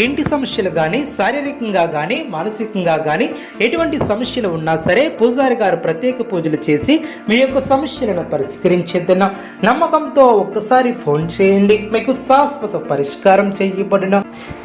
ఇంటి సమస్యలు కానీ శారీరకంగా కానీ మానసికంగా కానీ ఎటువంటి సమస్యలు ఉన్నా సరే పూజారి గారు ప్రత్యేక పూజలు చేసి మీ యొక్క సమస్యలను పరిష్కరించేద్దన నమ్మకంతో ఒక్కసారి ఫోన్ చేయండి. మీకు శాశ్వత పరిష్కారం చేయబడిన.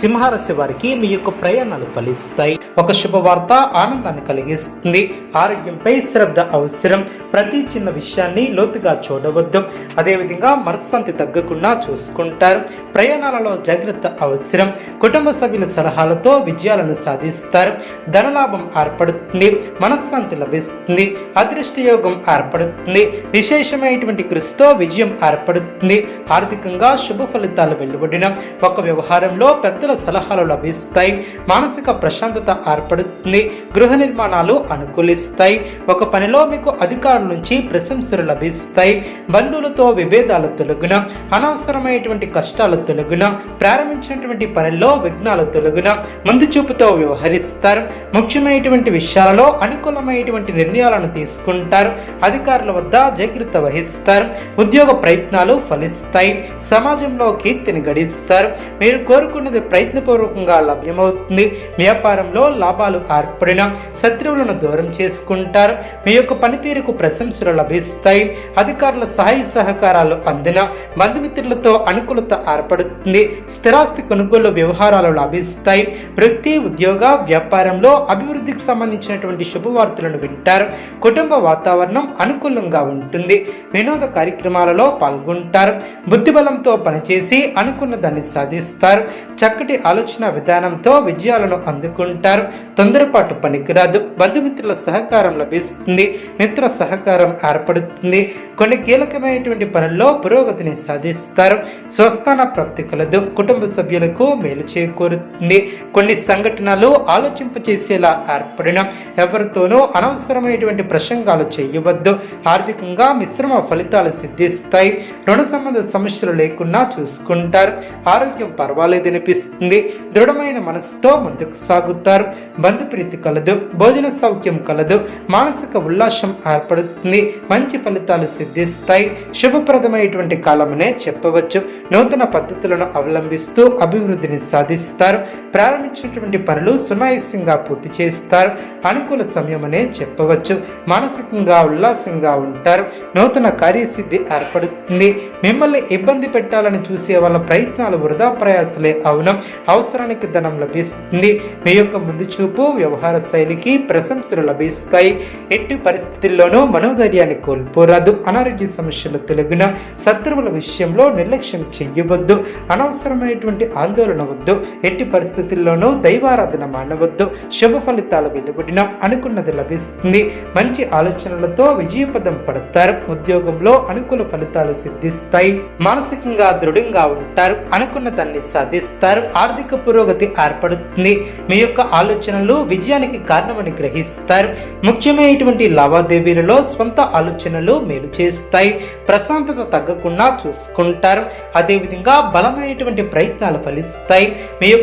సింహరాశి వారికి మీ యొక్క ప్రయాణాలు ఫలిస్తాయి. ఒక శుభవార్త ఆనందాన్ని కలిగిస్తుంది. ఆరోగ్యంపై శ్రద్ధ అవసరం. ప్రతి చిన్న విషయాన్ని లోతుగా చూడవద్దు. అదేవిధంగా మనశ్శాంతి తగ్గకుండా చూసుకుంటారు. ప్రయాణాలలో జాగ్రత్త అవసరం. కుటుంబ సభ్యుల సలహాలతో విజయాలను సాధిస్తారు. ధనలాభం ఏర్పడుతుంది. మనశ్శాంతి లభిస్తుంది. అదృష్ట యోగం ఏర్పడుతుంది. విశేషమైనటువంటి కృషితో విజయం ఏర్పడుతుంది. ఆర్థికంగా శుభ ఫలితాలు వెలువడిన ఒక వ్యవహారంలో పెద్దల సలహాలు లభిస్తాయి. మానసిక ప్రశాంతత ఏర్పడుతుంది. గృహ నిర్మాణాలు అనుకూలిస్తాయి. ఒక పనిలో మీకు అధికారుల నుంచి ప్రశంసలు లభిస్తాయి. బంధువులతో విభేదాలు తొలగున అనవసరమైనటువంటి కష్టాలు తొలగున ప్రారంభించినటువంటి పనుల్లో విఘ్నాలు తొలగున? ముందు చూపుతో వ్యవహరిస్తారు. ముఖ్యమైనటువంటి విషయాలలో అనుకూలమైనటువంటి నిర్ణయాలను తీసుకుంటారు. అధికారుల వద్ద జాగ్రత్త వహిస్తారు. ఉద్యోగ ప్రయత్నాలు ఫలిస్తాయి. సమాజంలో కీర్తిని గడిస్తారు. మీరు కోరుకున్నది ప్రయత్నపూర్వకంగా లభ్యమవుతుంది. వ్యాపారంలో లాభాలు ఏర్పడిన శత్రువులను దూరం చేసుకుంటారు. మీ యొక్క పనితీరుకు ప్రశంసలు లభిస్తాయి. అధికారుల సహాయ సహకారాలు అందిన బంధుమిత్రులతో అనుకూలత ఏర్పడుతుంది. స్థిరాస్తి కొనుగోలు వ్యవహారాలు లభిస్తాయి. వృత్తి ఉద్యోగ వ్యాపారంలో అభివృద్ధికి సంబంధించినటువంటి శుభవార్తలను వింటారు. కుటుంబ వాతావరణం అనుకూలంగా ఉంటుంది. వినోద కార్యక్రమాలలో పాల్గొంటారు. బుద్ధిబలంతో పనిచేసి అనుకున్న దాన్ని సాధిస్తారు. చక్కటి ఆలోచన విధానంతో విజయాలను అందుకుంటారు. తొందరపాటు పనికిరాదు. బంధుమిత్రుల సహకారం లభిస్తుంది. మిత్ర సహకారం ఏర్పడుతుంది. కొన్ని కీలకమైనటువంటి పనుల్లో పురోగతిని సాధిస్తారు. స్వస్థాన ప్రాప్తి కలదు. కుటుంబ సభ్యులకు మేలు చేకూరుతుంది. కొన్ని సంఘటనలు ఆలోచింపచేసేలా ఏర్పడిన ఎవరితోనూ అనవసరమైనటువంటి ప్రసంగాలు చేయవద్దు. ఆర్థికంగా మిశ్రమ ఫలితాలు సిద్ధిస్తాయి. రుణ సంబంధ సమస్యలు లేకుండా చూసుకుంటారు. ఆరోగ్యం పర్వాలేదనిపిస్తుంది దృఢమైన మనసుతో ముందుకు సాగుతారు. బంధుప్రీతి కలదు. భోజన సౌఖ్యం కలదు. మానసిక ఉల్లాసం ఏర్పడుతుంది. మంచి ఫలితాలు సిద్ధిస్తాయి. శుభప్రదమైనటువంటి కాలమనే చెప్పవచ్చు. నూతన పద్ధతులను అవలంబిస్తూ అభివృద్ధిని సాధిస్తారు. ప్రారంభించినటువంటి పనులు సునాయసంగా పూర్తి చేస్తారు. అనుకూల సమయమనే చెప్పవచ్చు. మానసికంగా ఉల్లాసంగా ఉంటారు. నూతన కార్యసిద్ధి ఏర్పడుతుంది. మిమ్మల్ని ఇబ్బంది పెట్టాలని చూసే వాళ్ళ ప్రయత్నాలు వృధా ప్రయాసలే అవునం. అవసరానికి ధనం లభిస్తుంది. మీ యొక్క ముందు చూపు వ్యవహార శైలికి ప్రశంసలు లభిస్తాయి. ఎట్టి పరిస్థితుల్లోనూ మనోధైర్యాన్ని కోల్పోరాదు. అనారోగ్య సమస్యలు తొలగిన శత్రువుల విషయంలో నిర్లక్ష్యం చెయ్యవద్దు. అనవసరమైనటువంటి ఆందోళన వద్దు. ఎట్టి పరిస్థితుల్లోనూ దైవారాధన మానవద్దు. శుభ ఫలితాలు వెలువడిన అనుకున్నది లభిస్తుంది. మంచి ఆలోచనలతో విజయపదం పడతారు. ఉద్యోగంలో అనుకూల ఫలితాలు సిద్ధిస్తాయి. మానసికంగా దృఢంగా ఉంటారు. అనుకున్న దాన్ని సాధిస్తారు. ఆర్థిక పురోగతి ఏర్పడుతుంది. మీ యొక్క ఆలోచనలు విజయానికి కారణమని గ్రహిస్తారు. ముఖ్యమైనటువంటి లావాదేవీలలో స్వంత ఆలోచనలు మేలు చేస్తాయి. ప్రశాంతత తగ్గకుండా చూసుకుంటారు. అదేవిధంగా బలమైనటువంటి ప్రయత్నాలు ఫలిస్తాయి. మీ యొక్క